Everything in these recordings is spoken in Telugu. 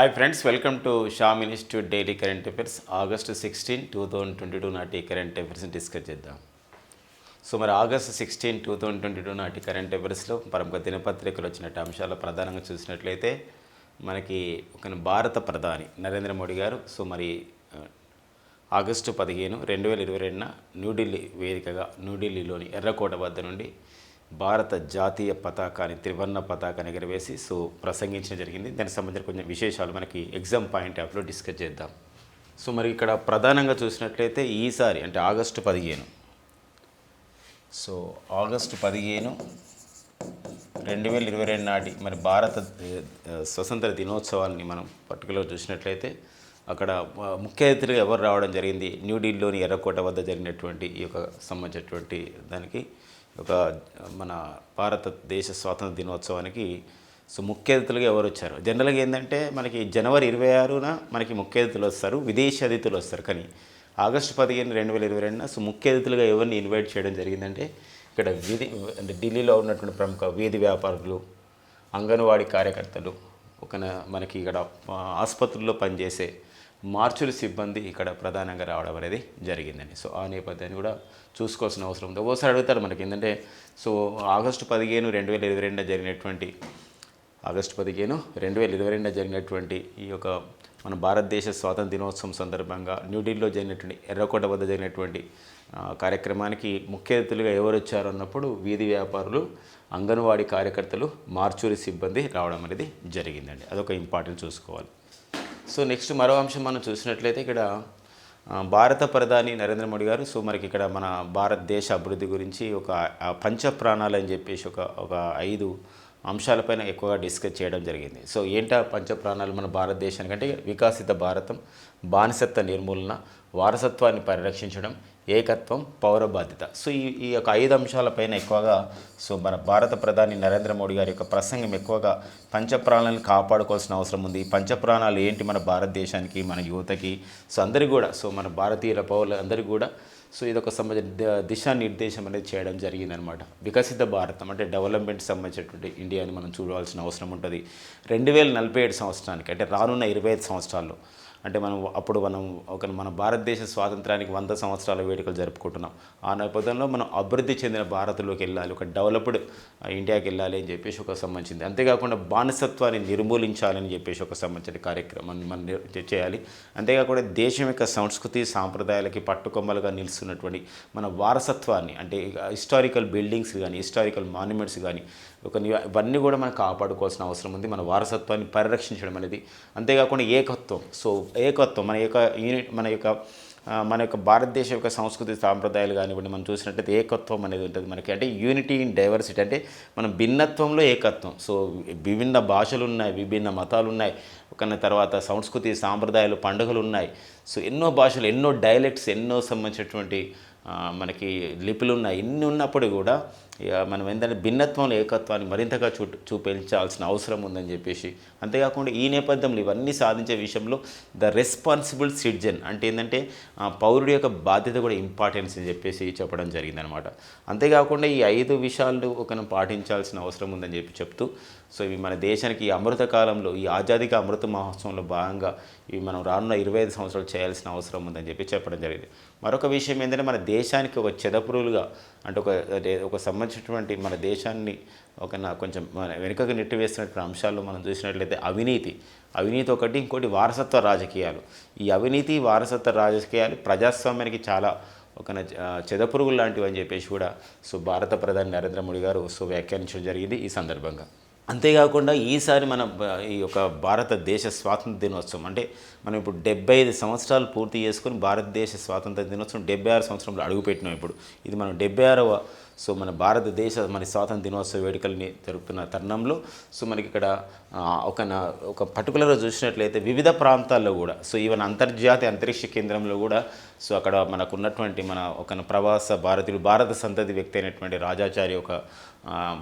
Hi friends welcome to Sham institute daily current affairs August sixteen two thousand twenty two నాటి కరెంట్ అఫైర్స్ని డిస్కస్ చేద్దాం. సో మరి August sixteen two thousand twenty two నాటి కరెంట్ అఫైర్స్లో ప్రముఖ దినపత్రికలు వచ్చినట్టు అంశాలు ప్రధానంగా చూసినట్లయితే మనకి ఒక భారత ప్రధాని నరేంద్ర మోడీ గారు సో మరి ఆగస్టు పదిహేను రెండు వేల ఇరవై రెండున న్యూఢిల్లీ వేదికగా న్యూఢిల్లీలోని ఎర్రకోట వద్ద నుండి భారత జాతీయ పతాకాన్ని త్రివర్ణ పతాకాన్ని ఎగరవేసి సో ప్రసంగించడం జరిగింది. దానికి సంబంధించిన కొంచెం విశేషాలు మనకి ఎగ్జామ్ పాయింట్ ఆఫ్లో డిస్కస్ చేద్దాం. సో మరి ఇక్కడ ప్రధానంగా చూసినట్లయితే ఈసారి అంటే ఆగస్టు పదిహేను. సో ఆగస్టు పదిహేను రెండు వేల ఇరవై రెండు నాటి మరి భారత స్వతంత్ర దినోత్సవాన్ని మనం పర్టికులర్ చూసినట్లయితే అక్కడ ముఖ్య అతిథులుగా ఎవరు రావడం జరిగింది? న్యూఢిల్లీలోని ఎర్రకోట వద్ద జరిగినటువంటి ఈ యొక్క సంబంధించినటువంటి దానికి ఒక మన భారతదేశ స్వాతంత్ర దినోత్సవానికి సో ముఖ్య అతిథులుగా ఎవరు వచ్చారు? జనరల్గా ఏంటంటే మనకి జనవరి ఇరవై ఆరున మనకి ముఖ్య అతిథులు వస్తారు విదేశీ అతిథులు వస్తారు. కానీ ఆగస్టు పదిహేను రెండు వేల ఇరవై రెండున సో ముఖ్య అతిథులుగా ఎవరిని ఇన్వైట్ చేయడం జరిగిందంటే ఇక్కడ వీధి అంటే ఢిల్లీలో ఉన్నటువంటి ప్రముఖ వీధి వ్యాపారులు అంగన్వాడీ కార్యకర్తలు ఒక మనకి ఇక్కడ ఆసుపత్రుల్లో పనిచేసే మార్చుల సిబ్బంది ఇక్కడ ప్రధానంగా రావడం అనేది జరిగిందండి. సో ఆ నేపథ్యాన్ని కూడా చూసుకోవాల్సిన అవసరం ఉంది. ఓసారి అడుగుతారు మనకి ఏంటంటే సో ఆగస్టు పదిహేను రెండు వేల ఇరవై రెండున జరిగినటువంటి ఆగస్టు పదిహేను రెండు వేల ఇరవై రెండున జరిగినటువంటి ఈ యొక్క మన భారతదేశ స్వాతంత్ర దినోత్సవం సందర్భంగా న్యూఢిల్లీలో జరిగినటువంటి ఎర్రకోట వద్ద జరిగినటువంటి కార్యక్రమానికి ముఖ్య అతిథులుగా ఎవరు వచ్చారు అన్నప్పుడు వీధి వ్యాపారులు అంగన్వాడీ కార్యకర్తలు మార్చూరి సిబ్బంది రావడం అనేది జరిగిందండి. అదొక ఇంపార్టెంట్ చూసుకోవాలి. సో నెక్స్ట్ మరో అంశం మనం చూసినట్లయితే ఇక్కడ భారత ప్రధాని నరేంద్ర మోడీ గారు సో మనకి ఇక్కడ మన భారతదేశ అభివృద్ధి గురించి ఒక పంచ ప్రాణాలు అని చెప్పేసి ఒక ఒక ఐదు అంశాలపైన ఎక్కువగా డిస్కస్ చేయడం జరిగింది. సో ఏంటా పంచ ప్రాణాలు మన భారతదేశానికంటే? వికాసిత భారతం బానిసత్వ నిర్మూలన వారసత్వాన్ని పరిరక్షించడం ఏకత్వం పౌర బాధ్యత. సో ఈ ఈ యొక్క ఐదు అంశాలపైన ఎక్కువగా సో మన భారత ప్రధాని నరేంద్ర మోడీ గారి యొక్క ప్రసంగం ఎక్కువగా పంచప్రాణాలను కాపాడుకోవాల్సిన అవసరం ఉంది. పంచప్రాణాలు ఏంటి మన భారతదేశానికి మన యువతకి? సో అందరికీ కూడా సో మన భారతీయుల పౌరులందరికీ కూడా సో ఇది ఒక సంబంధించిన ద- దిశానిర్దేశం అనేది చేయడం జరిగిందనమాట. వికసిత భారతం అంటే డెవలప్మెంట్ సంబంధించినటువంటి ఇండియాని మనం చూడవలసిన అవసరం ఉంటుంది. రెండు వేల నలభై ఏడు సంవత్సరానికి అంటే రానున్న ఇరవై ఐదు సంవత్సరాల్లో అంటే మనం అప్పుడు మనం ఒక మన భారతదేశ స్వాతంత్రానికి వంద సంవత్సరాల వేడుకలు జరుపుకుంటున్నాం. ఆ నేపథ్యంలో మనం అభివృద్ధి చెందిన భారత్లోకి వెళ్ళాలి ఒక డెవలప్డ్ ఇండియాకి వెళ్ళాలి అని చెప్పేసి ఒక సంబంధించింది. అంతేకాకుండా బానిసత్వాన్ని నిర్మూలించాలని చెప్పేసి ఒక సంబంధించిన కార్యక్రమాన్ని మనం చేయాలి. అంతేకాకుండా దేశం యొక్క సంస్కృతి సాంప్రదాయాలకి పట్టుకొమ్మలుగా నిలుస్తున్నటువంటి మన వారసత్వాన్ని అంటే హిస్టారికల్ బిల్డింగ్స్ కానీ హిస్టారికల్ మాన్యుమెంట్స్ కానీ ఒక ఇవన్నీ కూడా మనం కాపాడుకోవాల్సిన అవసరం ఉంది. మన వారసత్వాన్ని పరిరక్షించడం అనేది అంతేకాకుండా ఏకత్వం. సో ఏకత్వం మన యొక్క యూనిట్ మన యొక్క మన యొక్క భారతదేశం యొక్క సంస్కృతి సాంప్రదాయాలు కానివ్వండి మనం చూసినట్లయితే ఏకత్వం అనేది ఉంటుంది మనకి. అంటే యూనిటీ ఇన్ డైవర్సిటీ అంటే మనం భిన్నత్వంలో ఏకత్వం. సో విభిన్న భాషలు ఉన్నాయి విభిన్న మతాలు ఉన్నాయి. ఒక తర్వాత సంస్కృతి సాంప్రదాయాలు పండుగలు ఉన్నాయి. సో ఎన్నో భాషలు ఎన్నో డైలెక్ట్స్ ఎన్నో సంబంధించినటువంటి మనకి లిపులు ఉన్నాయి. ఇన్ని ఉన్నప్పుడు కూడా ఇక మనం ఏంటంటే భిన్నత్వంలో ఏకత్వాన్ని మరింతగా చూ చూపించాల్సిన అవసరం ఉందని చెప్పేసి అంతేకాకుండా ఈ నేపథ్యంలో ఇవన్నీ సాధించే విషయంలో ద రెస్పాన్సిబుల్ సిటిజన్ అంటే ఏంటంటే పౌరుడి యొక్క బాధ్యత కూడా ఇంపార్టెన్స్ అని చెప్పేసి చెప్పడం జరిగిందనమాట. అంతేకాకుండా ఈ ఐదు విషయాలు ఒక పాటించాల్సిన అవసరం ఉందని చెప్పి చెప్తూ సో ఇవి మన దేశానికి ఈ అమృత కాలంలో ఈ ఆజాదీక అమృత మహోత్సవంలో భాగంగా ఇవి మనం రానున్న ఇరవై ఐదు సంవత్సరాలు చేయాల్సిన అవసరం ఉందని చెప్పి చెప్పడం జరిగింది. మరొక విషయం ఏంటంటే మన దేశానికి ఒక చెదపురులుగా అంటే ఒక ఒక సంబంధించినటువంటి మన దేశాన్ని ఒక నా కొంచెం మన వెనుకకు నెట్టివేస్తున్నటువంటి అంశాల్లో మనం చూసినట్లయితే అవినీతి. అవినీతి ఒకటి ఇంకోటి వారసత్వ రాజకీయాలు. ఈ అవినీతి వారసత్వ రాజకీయాలు ప్రజాస్వామ్యానికి చాలా ఒక చెదపురుగులు లాంటివి అని చెప్పేసి కూడా సో భారత ప్రధాని నరేంద్ర మోడీ గారు సో వ్యాఖ్యానించడం జరిగింది ఈ సందర్భంగా. అంతేకాకుండా ఈసారి మన ఈ యొక్క భారతదేశ స్వాతంత్ర దినోత్సవం అంటే మనం ఇప్పుడు డెబ్బై ఐదు సంవత్సరాలు పూర్తి చేసుకుని భారతదేశ స్వాతంత్ర దినోత్సవం డెబ్బై ఆరు సంవత్సరంలో అడుగుపెట్టినాం ఇప్పుడు. ఇది మనం డెబ్బై ఆరవ సో మన భారతదేశ మన స్వాతంత్ర దినోత్సవ వేడుకల్ని జరుపుతున్న తరుణంలో సో మనకి ఇక్కడ ఒక నా- ఒక పర్టికులర్గా చూసినట్లయితే వివిధ ప్రాంతాల్లో కూడా సో ఈవెన్ అంతర్జాతీయ అంతరిక్ష కేంద్రంలో కూడా సో అక్కడ మనకు ఉన్నటువంటి మన ఒక ప్రవాస భారతీయుడు భారత సంతతి వ్యక్తి అయినటువంటి రాజాచారి ఒక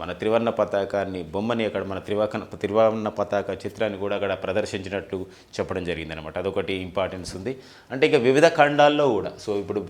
మన త్రివర్ణ పతాకాన్ని బొమ్మని అక్కడ మన త్రివాక త్రివర్ణ పతాక చిత్రాన్ని కూడా అక్కడ ప్రదర్శించినట్లు చెప్పడం జరిగిందనమాట అదొకటి ఇంపార్టెన్స్ ఉంది. అంటే ఇక వివిధ ఖండాల్లో కూడా సో ఇప్పుడు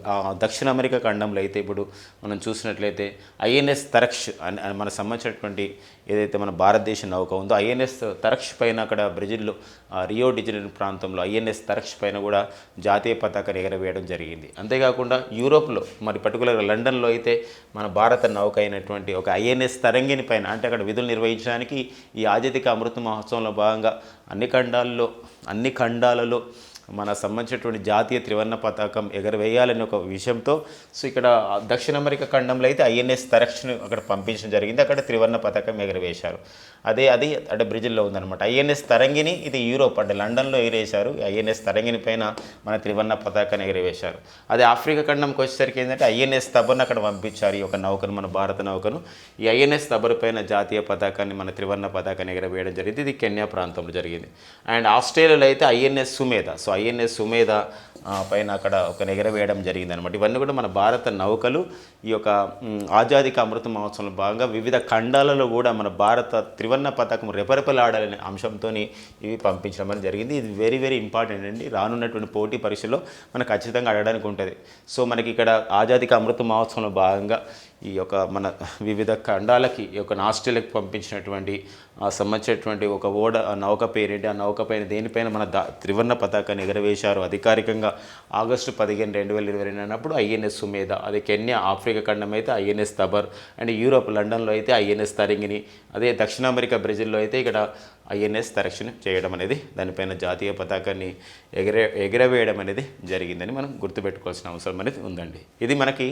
దక్షిణ అమెరికా ఖండంలో అయితే ఇప్పుడు మనం చూసినట్లయితే ఐఎన్ఎస్ తరక్ష్ మన అని మనకు సంబంధించినటువంటి ఏదైతే మన భారతదేశ నౌక ఉందో ఐఎన్ఎస్ తరక్ష్ పైన అక్కడ బ్రెజిల్లో ఆ, రియో డిజైన్ ప్రాంతంలో ఐఎన్ఎస్ తరక్ష్ పైన కూడా జాతీయ పతాకాన్ని ఎగరవేయడం జరిగింది. అంతేకాకుండా యూరోప్లో మరి పర్టికులర్గా లండన్లో అయితే మన భారత నౌక అయినటువంటి ఒక ఐఎన్ఎస్ తరంగిణి పైన అంటే అక్కడ విధులు నిర్వహించడానికి ఈ ఆజాదిక అమృత మహోత్సవంలో భాగంగా అన్ని ఖండాల్లో అన్ని ఖండాలలో మన సంబంధించినటువంటి జాతీయ త్రివర్ణ పతాకం ఎగరవేయాలనే ఒక విషయంతో సో ఇక్కడ దక్షిణ అమెరికా ఖండంలో అయితే ఐఎన్ఎస్ తరక్షను అక్కడ పంపించడం జరిగింది. అక్కడ త్రివర్ణ పతాకం ఎగరవేశారు. అదే అది అంటే బ్రెజిల్లో ఉందన్నమాట. ఐఎన్ఎస్ తరంగిని ఇది యూరోప్ అంటే లండన్లో ఎగిరేశారు. ఐఎన్ఎస్ తరంగిని పైన మన త్రివర్ణ పతాకాన్ని ఎగరవేశారు. అదే ఆఫ్రికా ఖండంకి వచ్చేసరికి ఏంటంటే ఐఎన్ఎస్ తబర్ను అక్కడ పంపించారు ఈ యొక్క నౌకను మన భారత నౌకను. ఈ ఐఎన్ఎస్ తబర్ పైన జాతీయ పతాకాన్ని మన త్రివర్ణ పతాకాన్ని ఎగరవేయడం జరిగింది. ఇది కెన్యా ప్రాంతంలో జరిగింది. అండ్ ఆస్ట్రేలియాలో అయితే INS Sumedha. So INS Sumedha ఆ, పైన అక్కడ ఒక ఎగరవేయడం జరిగింది అనమాట ఇవన్నీ కూడా మన భారత నౌకలు ఈ యొక్క మ్, అమృత మహోత్సవంలో భాగంగా వివిధ ఖండాలలో కూడా మన భారత త్రివర్ణ పతాకం రెపరెపలాడాలనే అంశంతో ఇవి పంపించడం అనేది జరిగింది. ఇది వెరీ వెరీ ఇంపార్టెంట్ అండి. రానున్నటువంటి పోటీ పరీక్షలో మనకు ఖచ్చితంగా అడగడానికి ఉంటుంది. సో మనకి ఇక్కడ ఆజాదీక అమృత మహోత్సవంలో భాగంగా ఈ యొక్క మన వివిధ ఖండాలకి ఈ యొక్క ఆస్ట్రేలియాకి పంపించినటువంటి సంబంధించినటువంటి ఒక ఓడ నౌక పేరేంటి? ఆ నౌక పైన దేనిపైన మన దా త్రివర్ణ పతాకాన్ని ఎగరవేశారు అధికారికంగా ఆగస్టు పదిహేను రెండు వేల ఇరవై రెండు అన్నప్పుడు ఐఎన్ఎస్ సుమేధ అదే కెన్యా ఆఫ్రికా ఖండం అయితే ఐఎన్ఎస్ తబర్ అండ్ యూరోప్ లండన్లో అయితే ఐఎన్ఎస్ తరింగిని అదే దక్షిణ అమెరికా బ్రెజిల్లో అయితే ఇక్కడ ఐఎన్ఎస్ తరక్షణ చేయడం అనేది దానిపైన జాతీయ పతాకాన్ని ఎగరే ఎగరవేయడం అనేది జరిగిందని మనం గుర్తుపెట్టుకోవాల్సిన అవసరం అనేది ఉందండి. ఇది మనకి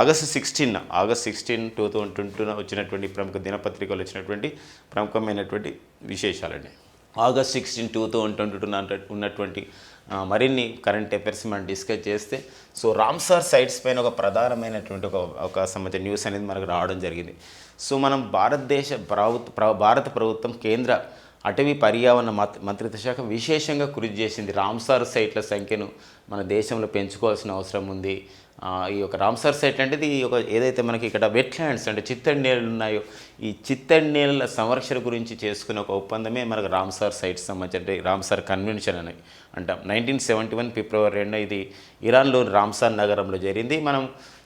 August sixteen August sixteen two thousand ట్వంటీలో వచ్చినటువంటి ప్రముఖ దినపత్రికలు వచ్చినటువంటి ప్రముఖమైనటువంటి విశేషాలండి. August sixteen two thousand twenty two ఉన్నటువంటి మరిన్ని కరెంట్ అఫైర్స్ మనం డిస్కస్ చేస్తే సో రామ్సార్ సైట్స్ పైన ఒక ప్రధానమైనటువంటి ఒక ఒక సంబంధించిన న్యూస్ అనేది మనకు రావడం జరిగింది. సో మనం భారతదేశ ప్రభుత్వ భారత ప్రభుత్వం కేంద్ర అటవీ పర్యావరణ మంత్రిత్వ శాఖ విశేషంగా కృషి చేసింది. రామ్సార్ సైట్ల సంఖ్యను మన దేశంలో పెంచుకోవాల్సిన అవసరం ఉంది. ఈ యొక్క రామ్సర్ సైట్ అంటే ఈ ఒక ఏదైతే మనకి ఇక్కడ వెట్ ల్యాండ్స్ అంటే చిత్తడి నేలలు ఉన్నాయో ఈ చిత్తడి నేలల సంరక్షణ గురించి చేసుకున్న ఒక ఒప్పందమే మనకు రామ్సార్ సైట్స్ సంబంధించి అంటే రామ్సార్ కన్వెన్షన్ అని అంటాం. నైన్టీన్ సెవెంటీ వన్ ఫిబ్రవరి రెండు ఇది ఇరాన్లోని రామ్సార్ నగరంలో జరిగింది. మనం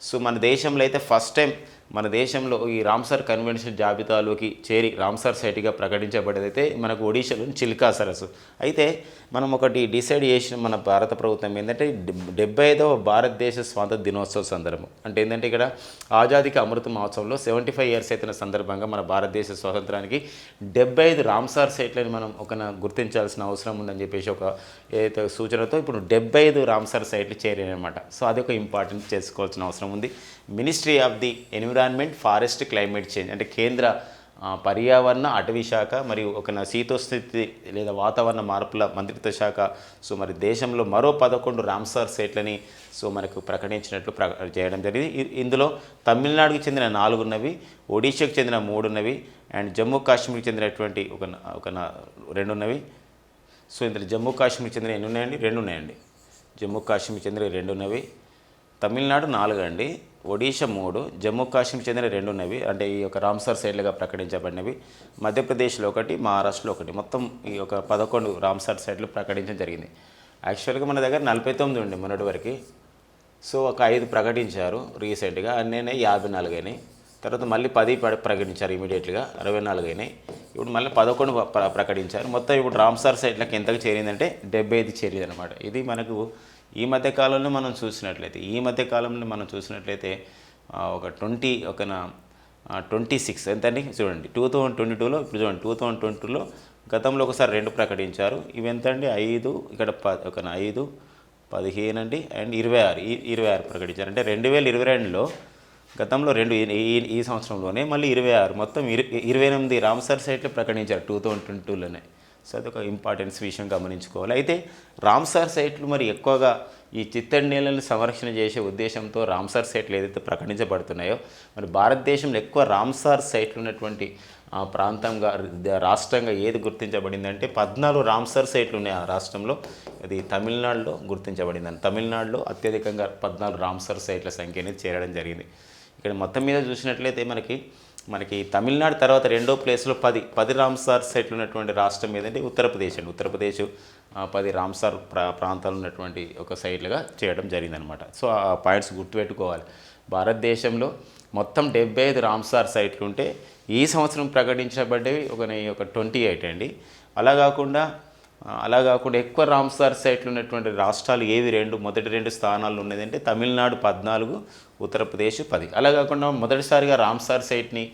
సో మన దేశంలో అయితే ఫస్ట్ టైం మన దేశంలో ఈ రామ్సర్ కన్వెన్షన్ జాబితాలోకి చేరి రామ్సర్ సైట్గా ప్రకటించబడేదైతే మనకు ఒడిశాలోని చిల్కా సరస్సు. అయితే మనం ఒకటి డిసైడ్ చేసిన మన భారత ప్రభుత్వం ఏంటంటే డెబ్- డెబ్బై ఐదవ భారతదేశ స్వాతంత్ర దినోత్సవ సందర్భం. అంటే ఏంటంటే ఇక్కడ ఆజాదీకి అమృత మహోత్సవంలో సెవెంటీ ఫైవ్ ఇయర్స్ అయిన సందర్భంగా మన భారతదేశ స్వాతంత్రానికి డెబ్బై ఐదు రామ్సార్ సైట్లను మనం ఒక గుర్తించాల్సిన అవసరం ఉందని చెప్పేసి ఒక ఏదైతే సూచనతో ఇప్పుడు డెబ్బై ఐదు రామ్సార్ సైట్లు చేరాయనమాట సో అది ఒక ఇంపార్టెంట్ చేసుకోవాల్సిన అవసరం ఉంది. Ministry of the environment forest climate change అంటే కేంద్ర పర్యావరణ అటవీ శాఖ మరియు ఒక శీతోస్థితి లేదా వాతావరణ మార్పుల మంత్రిత్వ శాఖ సో మరి దేశంలో మరో పదకొండు రామ్సార్ సైట్లని సో మనకు ప్రకటించినట్లు ప్ర చేయడం జరిగింది. ఇందులో తమిళనాడుకు చెందిన నాలుగున్నవి ఒడిషాకు చెందిన మూడున్నవి అండ్ జమ్మూ కాశ్మీర్కి చెందినటువంటి ఒక ఒక రెండున్నవి. సో ఇందులో జమ్మూ కాశ్మీర్ చెందిన ఎన్ని ఉన్నాయండి? రెండు ఉన్నాయండి జమ్మూ కాశ్మీర్ చెందిన రెండు ఉన్నవి తమిళనాడు నాలుగు అండి ఒడిషా మూడు జమ్మూ కాశ్మీర్ చెందిన రెండు ఉన్నవి. అంటే ఈ యొక్క రామ్సర్ సైట్లుగా ప్రకటించబడినవి. మధ్యప్రదేశ్లో ఒకటి మహారాష్ట్రలో ఒకటి. మొత్తం ఈ యొక్క పదకొండు రామ్సర్ సైట్లు ప్రకటించడం జరిగింది. యాక్చువల్గా మన దగ్గర నలభై తొమ్మిది ఉండి మొన్నటి వరకు. సో ఒక ఐదు ప్రకటించారు రీసెంట్గా. అన్నీ యాభై నాలుగు అయినాయి. తర్వాత మళ్ళీ పది ప్రకటించారు ఇమీడియట్గా. అరవై నాలుగు అయినాయి. ఇప్పుడు మళ్ళీ పదకొండు ప్ర- ప్రకటించారు. మొత్తం ఇప్పుడు రామ్సార్ సైట్లకు ఎంతకు చేరిందంటే డెబ్బై ఐదు చేరింది అనమాట ఇది మనకు ఈ మధ్య కాలంలో మనం చూసినట్లయితే ఈ మధ్య కాలంలో మనం చూసినట్లయితే ఒక ట్వంటీ ఒక ట్వంటీ సిక్స్ ఎంతండి? చూడండి. టూ థౌజండ్ ట్వంటీ టూలో ఇప్పుడు చూడండి టూ థౌజండ్ ట్వంటీ టూలో గతంలో ఒకసారి రెండు ప్రకటించారు. ఇవి ఎంతండి? ఐదు ఇక్కడ ప ఒక ఐదు పదిహేను అండి అండ్ ఇరవై ఆరు ఇరవై ఆరు ప్రకటించారు. అంటే రెండు వేల ఇరవై రెండులో గతంలో రెండు ఈ- ఈ సంవత్సరంలోనే మళ్ళీ ఇరవై ఆరు మొత్తం ఇరవై ఎనిమిది రామ్సర్ సైట్లు ప్రకటించారు టూ థౌజండ్ ట్వంటీ టూలోనే. సో అది ఒక ఇంపార్టెన్స్ విషయం గమనించుకోవాలి. అయితే రామ్సార్ సైట్లు మరి ఎక్కువగా ఈ చిత్తడి నీళ్ళని సంరక్షణ చేసే ఉద్దేశంతో రామ్సార్ సైట్లు ఏదైతే ప్రకటించబడుతున్నాయో మరి భారతదేశంలో ఎక్కువ రామ్సార్ సైట్లు ఉన్నటువంటి ఆ ప్రాంతంగా రాష్ట్రంగా ఏది గుర్తించబడిందంటే పద్నాలుగు రామ్సర్ సైట్లు ఉన్నాయి ఆ రాష్ట్రంలో. అది తమిళనాడులో గుర్తించబడిందని. తమిళనాడులో అత్యధికంగా పద్నాలుగు రామ్సర్ సైట్ల సంఖ్య అనేది చేరడం జరిగింది. ఇక్కడ మొత్తం మీద చూసినట్లయితే మనకి మనకి తమిళనాడు తర్వాత రెండో ప్లేస్లో పది పది రామ్సార్ సైట్లు ఉన్నటువంటి రాష్ట్రం ఏదంటే ఉత్తరప్రదేశ్ అండి. ఉత్తరప్రదేశ్ పది రామ్సార్ ప్రా ప్రాంతాలు ఉన్నటువంటి ఒక సైట్లుగా చేయడం జరిగిందనమాట. సో ఆ పాయింట్స్ గుర్తుపెట్టుకోవాలి. భారతదేశంలో మొత్తం డెబ్బై ఐదు రామ్సార్ సైట్లు ఉంటే ఈ సంవత్సరం ప్రకటించబడ్డవి ఒక ఒక ట్వంటీ ఎయిట్ అండి. అలా కాకుండా అలా కాకుండా ఎక్కువ రామ్సార్ సైట్లు ఉన్నటువంటి రాష్ట్రాలు ఏవి రెండు? మొదటి రెండు స్థానాలు ఉన్నదంటే తమిళనాడు పద్నాలుగు ఉత్తరప్రదేశ్ పది. అలా కాకుండా మొదటిసారిగా రామ్సార్ సైట్ని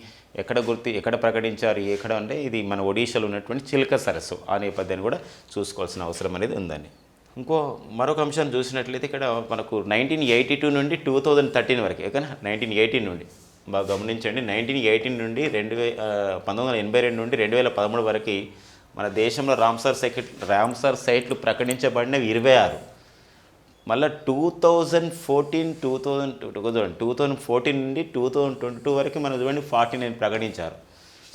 ఎక్కడ గుర్తి ఎక్కడ ప్రకటించారు ఎక్కడ అంటే ఇది మన ఒడిశాలో ఉన్నటువంటి చిలక సరస్సు. ఆ నేపథ్యాన్ని కూడా చూసుకోవాల్సిన అవసరం అనేది ఉందండి. ఇంకో మరొక అంశాన్ని చూసినట్లయితే ఇక్కడ మనకు నైన్టీన్ ఎయిటీ టూ నుండి టూ థౌజండ్ థర్టీన్ వరకు ఓకేనా? నైన్టీన్ ఎయిటీన్ నుండి. బాగా గమనించండి. నైన్టీన్ ఎయిటీన్ నుండి రెండు వే పంతొమ్మిది వందల ఎనభై రెండు నుండి రెండు వేల పదమూడు వరకు మన దేశంలో రామ్సార్ సైట్ రామ్సార్ సైట్లు ప్రకటించబడినవి ఇరవై ఆరు. మళ్ళీ two thousand fourteen two thousand two thousand two thousand fourteen నుండి టూ థౌజండ్ ట్వంటీ టూ వరకు మనం చూడండి ఫార్టీ నైన్ ప్రకటించారు.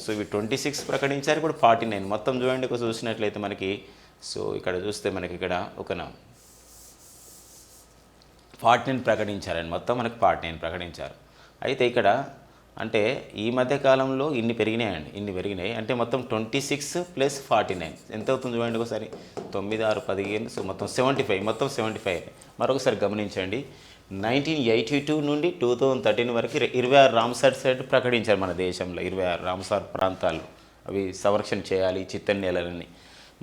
సో ఇవి ట్వంటీ సిక్స్ ప్రకటించారు ఇప్పుడు ఫార్టీ నైన్ మొత్తం చూడండి ఒక చూసినట్లయితే మనకి సో ఇక్కడ చూస్తే మనకి ఇక్కడ ఒక ఫార్టీ నైన్ ప్రకటించారండి. మొత్తం మనకి ఫార్టీ నైన్ ప్రకటించారు. అయితే ఇక్కడ అంటే ఈ మధ్య కాలంలో ఇన్ని పెరిగినాయండి ఇన్ని పెరిగినాయి. అంటే మొత్తం twenty six plus forty nine ఎంత అవుతుంది చూడండి ఒకసారి. తొమ్మిది ఆరు పదిహేను సో మొత్తం సెవెంటీ ఫైవ్ మొత్తం సెవెంటీ ఫైవ్ మరొకసారి గమనించండి. నైన్టీన్ ఎయిటీ టూ నుండి టూ థౌజండ్ థర్టీన్ వరకు ఇరవై ఆరు రామ్సార్ సైట్ ప్రకటించారు మన దేశంలో ఇరవై ఆరు రామ్సార్ ప్రాంతాలు. అవి సంరక్షణ చేయాలి చిత్తడి నేలలని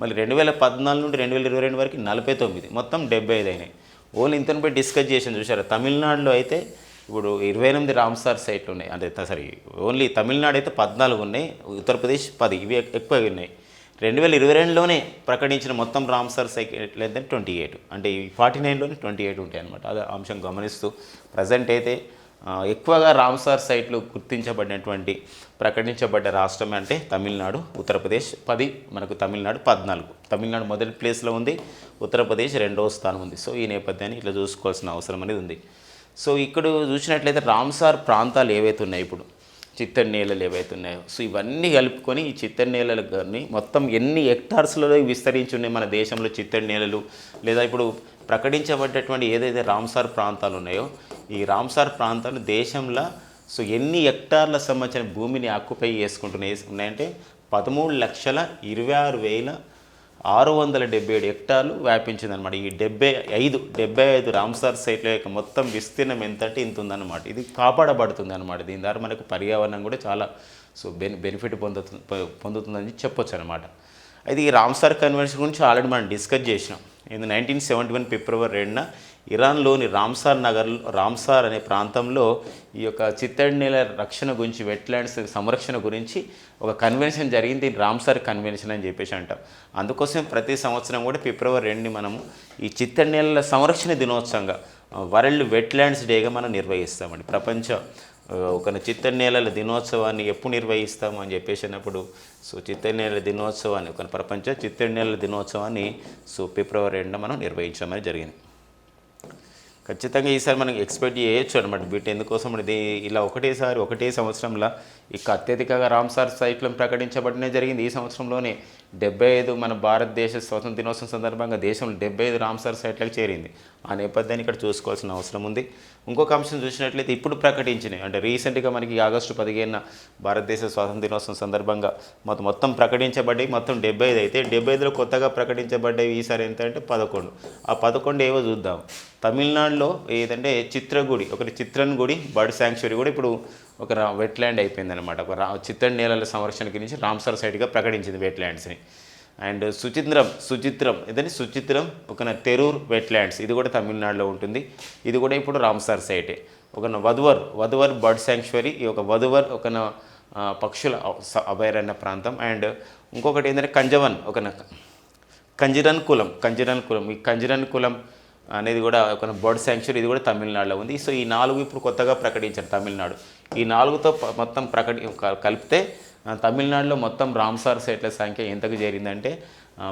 మళ్ళీ రెండు వేల పద్నాలుగు నుండి రెండు వేల ఇరవై రెండు వరకు నలభై తొమ్మిది మొత్తం డెబ్బై ఐదు అయినాయి. ఓన్లీ ఇంతని పోయి డిస్కస్ చేసాను చూసారా తమిళనాడులో అయితే ఇప్పుడు ఇరవై ఎనిమిది రామ్సార్ సైట్లు ఉన్నాయి. అంటే సారీ ఓన్లీ తమిళనాడు అయితే పద్నాలుగు ఉన్నాయి. ఉత్తరప్రదేశ్ పది ఇవి ఎక్కువగా ఎక్కువ ఉన్నాయి. రెండు వేల ఇరవై రెండులోనే ప్రకటించిన మొత్తం రామ్సార్ సైట్ అయితే ట్వంటీ ఎయిట్ అంటే ఈ ఫార్టీ నైన్లోనే ట్వంటీ ఎయిట్ ఉంటాయి అనమాట అదే అంశం గమనిస్తూ ప్రజెంట్ అయితే ఎక్కువగా రామ్సార్ సైట్లు గుర్తించబడినటువంటి ప్రకటించబడ్డ రాష్ట్రం అంటే తమిళనాడు ఉత్తరప్రదేశ్ పది మనకు తమిళనాడు పద్నాలుగు. తమిళనాడు మొదటి ప్లేస్లో ఉంది ఉత్తరప్రదేశ్ రెండవ స్థానం ఉంది. సో ఈ నేపథ్యాన్ని ఇట్లా చూసుకోవాల్సిన అవసరం అనేది ఉంది. సో ఇక్కడ చూసినట్లయితే రామ్సార్ ప్రాంతాలు ఏవైతే ఉన్నాయి ఇప్పుడు చిత్తడి నేలలు ఏవైతే ఉన్నాయో సో ఇవన్నీ కలుపుకొని ఈ చిత్తడి నేలలు కానీ మొత్తం ఎన్ని హెక్టార్స్లలో విస్తరించి ఉన్నాయి మన దేశంలో చిత్తడి నేలలు లేదా ఇప్పుడు ప్రకటించబడ్డటువంటి ఏదైతే రామ్సార్ ప్రాంతాలు ఉన్నాయో ఈ రామ్సార్ ప్రాంతాలు దేశంలో సో ఎన్ని హెక్టార్ల సంబంధించిన భూమిని ఆక్యుపై చేసుకుంటున్నాయి ఉన్నాయంటే పదమూడు లక్షల ఇరవై ఆరు వేల ఆరు వందల డెబ్బై ఏడు హెక్టార్లు వ్యాపించిందనమాట ఈ డెబ్బై ఐదు డెబ్బై ఐదు రామ్సార్ సైట్ల యొక్క మొత్తం విస్తీర్ణం ఎంతంటే ఇంత ఉందన్నమాట. ఇది కాపాడబడుతుంది అనమాట దీని ద్వారా మనకు పర్యావరణం కూడా చాలా సో బెని బెనిఫిట్ పొందుతుంది పొందుతుందని చెప్పొచ్చు అనమాట అయితే ఈ రామ్సార్ కన్వెన్షన్ గురించి ఆల్రెడీ మనం డిస్కస్ చేసినాం. ఇది నైన్టీన్ సెవెంటీ వన్ ఫిబ్రవరి రెండున ఇరాన్లోని రామ్సార్ నగర్ రామ్సార్ అనే ప్రాంతంలో ఈ యొక్క చిత్తడి నేల రక్షణ గురించి వెట్లాండ్స్ సంరక్షణ గురించి ఒక కన్వెన్షన్ జరిగింది రామ్సార్ కన్వెన్షన్ అని చెప్పేసి అంటాం. అందుకోసం ప్రతి సంవత్సరం కూడా ఫిబ్రవరి రెండుని మనము ఈ చిత్తడి నేలల సంరక్షణ దినోత్సవంగా వరల్డ్ వెట్లాండ్స్ డేగా మనం నిర్వహిస్తామండి. ప్రపంచ ఒక చిత్తడి నేలల దినోత్సవాన్ని ఎప్పుడు నిర్వహిస్తాము అని చెప్పేసి అన్నప్పుడు సో చిత్తడి నేలల దినోత్సవాన్ని ఒక ప్రపంచ చిత్తడి నేలల దినోత్సవాన్ని సో ఫిబ్రవరి రెండున మనం నిర్వహించడం అనేది జరిగింది. ఖచ్చితంగా ఈసారి మనం ఎక్స్పెక్ట్ చేయొచ్చు అనమాట బిట్ ఎందుకోసం ఇది ఇలా ఒకటేసారి ఒకటే సంవత్సరంలో ఇక అత్యధికంగా రామ్సార్ సైట్లను ప్రకటించబడిన జరిగింది ఈ సంవత్సరంలోనే. డెబ్బై ఐదు మన భారతదేశ స్వతంత్ర దినోత్సవం సందర్భంగా దేశంలో డెబ్బై ఐదు రామ్సార్ సైట్లకు చేరింది. ఆ నేపథ్యాన్ని ఇక్కడ చూసుకోవాల్సిన అవసరం ఉంది. ఇంకొక అంశం చూసినట్లయితే ఇప్పుడు ప్రకటించినాయి అంటే రీసెంట్గా మనకి ఆగస్టు పదిహేనున భారతదేశ స్వాతంత్ర దినోత్సవం సందర్భంగా మొత్తం మొత్తం ప్రకటించబడ్డాయి. మొత్తం డెబ్బై ఐదు అయితే డెబ్బై ఐదులో కొత్తగా ప్రకటించబడ్డాయి ఈసారి ఎంత అంటే పదకొండు. ఆ పదకొండు ఏవో చూద్దాం. తమిళనాడులో ఏదంటే చిత్రగుడి ఒకటి చిత్రన్ గుడి బర్డ్ శాంక్చురీ కూడా ఇప్పుడు ఒక రా వెట్లాండ్ అయిపోయింది అనమాట ఒక రా చిత్తడి నేలల సంరక్షణ గురించి రామ్సర్ సైడ్గా ప్రకటించింది వెట్లాండ్స్ని అండ్ సుచిత్రం సుచిత్రం. ఇదని సుచిత్రం ఒక తెరూర్ వెట్లాండ్స్ ఇది కూడా తమిళనాడులో ఉంటుంది. ఇది కూడా ఇప్పుడు రామ్సార్ సైటే. ఒక వధువర్ వధువర్ బర్డ్ శాంక్చురీ ఈ ఒక వధువర్ ఒక పక్షుల స- అభయారణ్య ప్రాంతం. అండ్ ఇంకొకటి ఏంటంటే కంజవన్ ఒక కంజిరన్ కులం కంజిరన్ కులం. ఈ కంజిరన్ కులం అనేది కూడా ఒక బర్డ్ శాంక్చురీ ఇది కూడా తమిళనాడులో ఉంది. సో ఈ నాలుగు ఇప్పుడు కొత్తగా ప్రకటించారు తమిళనాడు. ఈ నాలుగుతో మొత్తం ప్రకటి కలిపితే తమిళనాడులో మొత్తం రామ్సార్ సైట్ల సంఖ్య ఎంతకు చేరిందంటే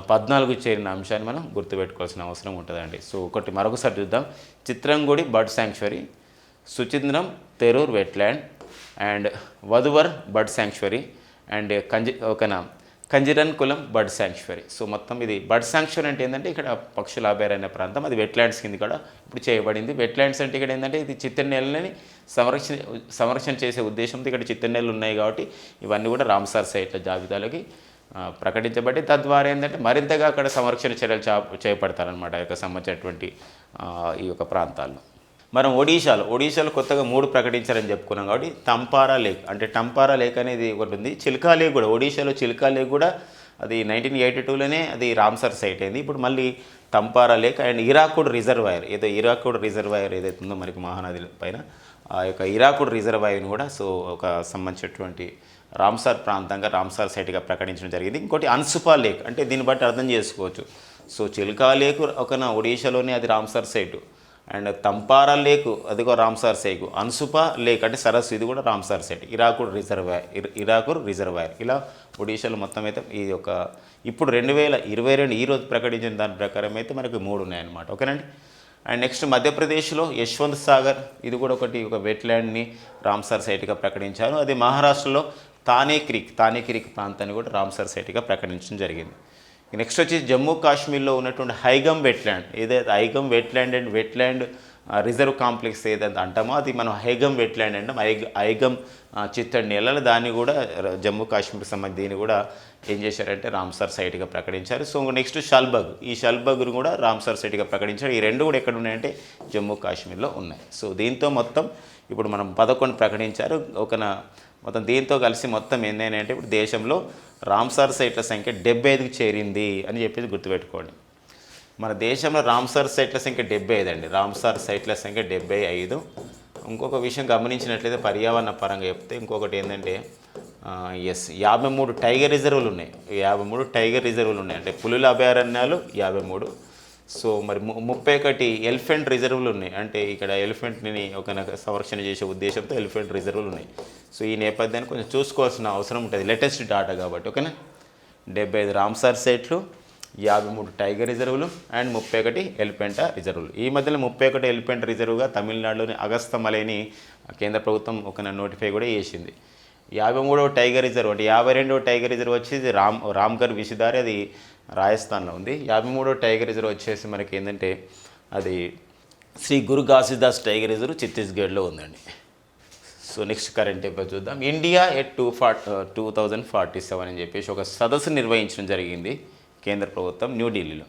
పద్నాలుగు చేరిన అంశాన్ని మనం గుర్తుపెట్టుకోవాల్సిన అవసరం ఉంటుందండి. సో ఒకటి మరొకసారి చూద్దాం. Chitrangudi bird sanctuary Suchindram Theroor wetland and Vaduvur bird sanctuary and Kanji ఒకనా కంజిరన్ కులం బర్డ్ శాంక్చురీ సో మొత్తం ఇది బర్డ్ శాంక్చురీ అంటే ఏంటంటే ఇక్కడ పక్షుల అభయారణ్య ప్రాంతం అది వెట్లాండ్స్ కింద కూడా ఇప్పుడు చేయబడింది. వెట్లాండ్స్ అంటే ఇక్కడ ఏంటంటే ఇది చిత్తడి నేలని సంరక్షణ సంరక్షణ చేసే ఉద్దేశంతో ఇక్కడ చిత్తడి ఉన్నాయి కాబట్టి ఇవన్నీ కూడా రామ్సార్ సైట్ల జాబితాలోకి ప్రకటించబడి తద్వారా ఏంటంటే మరింతగా అక్కడ సంరక్షణ చర్యలు చా చేపడతారనమాట ఆ యొక్క సంబంధించినటువంటి ఈ యొక్క ప్రాంతాల్లో. మనం ఒడిశాలో ఒడిశాలో కొత్తగా మూడు ప్రకటించారని చెప్పుకున్నాం కాబట్టి తంపారా లేక్ అంటే టంపారా లేక్ అనేది ఒకటి ఉంది. చిల్కా లేక్ కూడా ఒడిశాలో చిల్కా లేక్ కూడా అది నైన్టీన్ ఎయిటీ టూలోనే అది రామ్సర్ సైట్ అయింది. ఇప్పుడు మళ్ళీ Tampara lake and Hirakud reservoir ఏదో ఇరాకుడ్ రిజర్వాయర్ ఏదైతే ఉందో మనకి మహానది పైన ఆ యొక్క ఇరాకుడ్ రిజర్వాయర్ని కూడా సో ఒక సంబంధించినటువంటి రామ్సార్ ప్రాంతంగా రామ్సార్ సైట్గా ప్రకటించడం జరిగింది. ఇంకోటి అన్సుపా లేక్ అంటే దీన్ని బట్టి అర్థం చేసుకోవచ్చు. సో చిల్కా లేక్ ఒక నా ఒడిశాలోనే అది Ramsar site. And Tampara lake అదిగో రామ్సార్ సేకు. అన్సుప లేక్ అంటే సరస్సు ఇది కూడా Ramsar site. Hirakud reservoir Hirakud reservoir. ఇలా ఒడిషాలో మొత్తం అయితే ఈ యొక్క ఇప్పుడు రెండు వేల ఇరవై రెండు ఈ రోజు ప్రకటించిన దాని ప్రకారం అయితే మనకి మూడు ఉన్నాయన్నమాట. ఓకేనండి? అండ్ నెక్స్ట్ మధ్యప్రదేశ్లో యశ్వంత్ సాగర్ ఇది కూడా ఒకటి ఒక వెట్లాండ్ని రామ్సార్ సైట్గా ప్రకటించారు. అది మహారాష్ట్రలో తానే క్రీక్ తానే క్రీక్ ప్రాంతాన్ని కూడా రామ్సార్ సైట్గా ప్రకటించడం జరిగింది. నెక్స్ట్ వచ్చి జమ్మూ కాశ్మీర్లో ఉన్నటువంటి హైగమ్ వెట్లాండ్ ఏదైతే Haigam wetland and wetland reserve complex ఏదైతే అంటామో అది మనం హైగమ్ వెట్లాండ్ అంటాం. హైగ హైగమ్ చిత్తడి నీళ్ళలో దాన్ని కూడా జమ్మూ కాశ్మీర్ సంబంధించి దీన్ని కూడా ఏం చేశారంటే రామ్సర్ సైట్గా ప్రకటించారు. సో నెక్స్ట్ షల్బగ్ ఈ షల్బగ్ను కూడా రామ్సర్ సైట్గా ప్రకటించారు. ఈ రెండు కూడా ఎక్కడ ఉన్నాయంటే జమ్మూ కాశ్మీర్లో ఉన్నాయి. సో దీంతో మొత్తం ఇప్పుడు మనం పదకొండు ప్రకటించారు. ఒక మొత్తం దీంతో కలిసి మొత్తం ఏంటంటే ఇప్పుడు దేశంలో రామ్సార్ సైట్ల సంఖ్య డెబ్బై ఐదుకి చేరింది అని చెప్పేసి గుర్తుపెట్టుకోండి. మన దేశంలో రామ్సార్ సైట్ల సంఖ్య డెబ్బై ఐదు అండి రామ్సార్ సైట్ల సంఖ్య డెబ్బై ఐదు ఇంకొక విషయం గమనించినట్లయితే పర్యావరణ పరంగా చెప్తే ఇంకొకటి ఏంటంటే ఎస్ యాభై మూడు టైగర్ రిజర్వులు ఉన్నాయి. యాభై మూడు టైగర్ రిజర్వులు ఉన్నాయి. అంటే పులుల అభయారణ్యాలు యాభై మూడు. సో మరి ము- ముప్పై ఒకటి ఎలిఫెంట్ రిజర్వులు ఉన్నాయి. అంటే ఇక్కడ ఎలిఫెంట్ని ఒక సంరక్షణ చేసే ఉద్దేశంతో ఎలిఫెంట్ రిజర్వ్లు ఉన్నాయి. సో ఈ నేపథ్యాన్ని కొంచెం చూసుకోవాల్సిన అవసరం ఉంటుంది. లేటెస్ట్ డాటా కాబట్టి ఓకేనా? డెబ్బై ఐదు రామ్సార్ సైట్లు యాభై మూడు టైగర్ రిజర్వులు అండ్ ముప్పై ఒకటి ఎలిఫెంటా రిజర్వులు. ఈ మధ్యలో ముప్పై ఒకటి ఎలిఫెంట్ రిజర్వ్గా తమిళనాడులోని అగస్తమలైని కేంద్ర ప్రభుత్వం ఒక నోటిఫై కూడా చేసింది. యాభై మూడవ టైగర్ రిజర్వ్ అంటే యాభై రెండవ టైగర్ రిజర్వ్ వచ్చేసి రామ్ రామ్గర్ విషిదారి అది రాజస్థాన్లో ఉంది. యాభై మూడో టైగర్ రిజర్వ్ వచ్చేసి మనకి ఏంటంటే అది శ్రీ గురు ఘాసిదాస్ టైగర్ రిజర్వ్ ఛత్తీస్గఢ్లో ఉందండి. సో నెక్స్ట్ కరెంట్ అఫైర్ చూద్దాం. India at two forty two thousand forty seven అని చెప్పేసి ఒక సదస్సు నిర్వహించడం జరిగింది కేంద్ర ప్రభుత్వం న్యూఢిల్లీలో